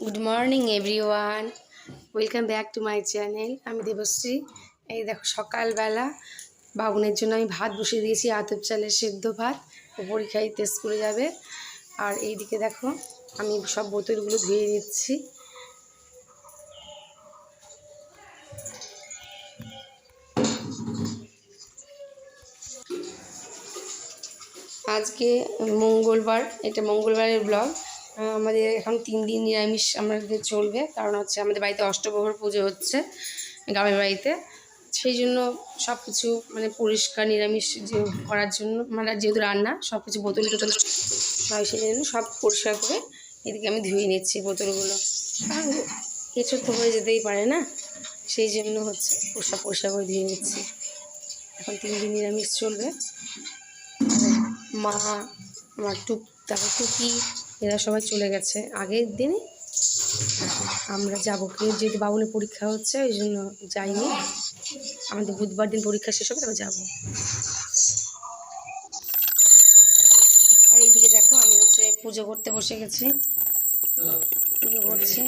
Good morning everyone welcome back to my channel আমি দেবশ্রী। এই দেখো, সকালবেলা বাগুনের জন্য আমি ভাত বসিয়ে দিয়েছি, আতপ চালের সেদ্ধ ভাত। ও পরীক্ষা দিতে স্কুলে যাবে। আর এইদিকে দেখো, আমি সব বোতলগুলো ধুয়ে দিচ্ছি আজকে মঙ্গলবার, এটা মঙ্গলবারের ব্লগ। আমাদের এখন তিন দিন নিরামিষ আমাদের চলবে। কারণ হচ্ছে আমাদের বাড়িতে অষ্টপ্রহর পুজো হচ্ছে, গ্রামের বাড়িতে। সেই জন্য সব কিছু মানে পরিষ্কার, নিরামিষ যে করার জন্য মানে যেহেতু রান্না সব কিছু বোতল টোতল হয় সেই জন্য সব পরিষ্কার করে এদিকে আমি ধুয়ে নিচ্ছি বোতলগুলো। কিছু তো হয়ে যেতেই পারে না, সেই জন্য হচ্ছে পরিষ্কার পরিষ্কার করে ধুয়ে নিচ্ছি। এখন তিন দিন নিরামিষ চলবে। মা, আমার টুক, তারপর টুকি এরা সবাই চলে গেছে। আগের দিনে আমরা যাব। কেউ যেহেতু বাবুলের পরীক্ষা হচ্ছে, ওই জন্য যাইনি। আমাদের বুধবার দিন পরীক্ষা শেষ হবে তবে যাব। আর এইদিকে দেখো, আমি হচ্ছে পুজো করতে বসে গেছি। পুজো করছি।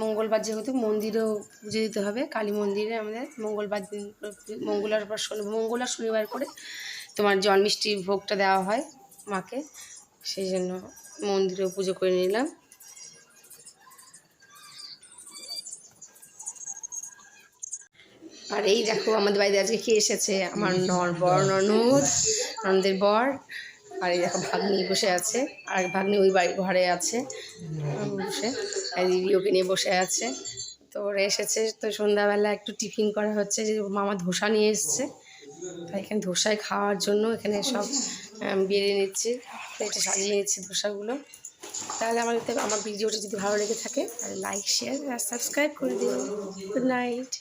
মঙ্গলবার যেহেতু মন্দিরেও পুজো দিতে হবে, কালী মন্দিরে আমাদের মঙ্গলবার দিন, মঙ্গলার পর শনি, মঙ্গল আর শনিবার করে তোমার জল মিষ্টির ভোগটা দেওয়া হয় মাকে, সেই জন্য মন্দিরেও পুজো করে নিলাম। আর এই দেখো আমাদের বাড়িতে আজকে কে এসেছে? আমার নর বর, ননদ ননদের বর। আর এই দেখো ভাগ্নি বসে আছে, আর ভাগ্নি ওই বাড়ি ঘরে আছে বসে, আর ওকে নিয়ে বসে আছে। তো ওরা এসেছে, তো সন্ধ্যাবেলা একটু টিফিন করা হচ্ছে, যে মামা ধোসা নিয়ে এসছে। তাই এখানে ধোসায় খাওয়ার জন্য এখানে সব বেড়ে নিচ্ছি, প্লেটে সাজিয়ে নিচ্ছি ধোসাগুলো। তাহলে আমার আমার ভিডিওটা যদি ভালো লেগে থাকে, তাহলে লাইক শেয়ার আর সাবস্ক্রাইব করে দিও। Good night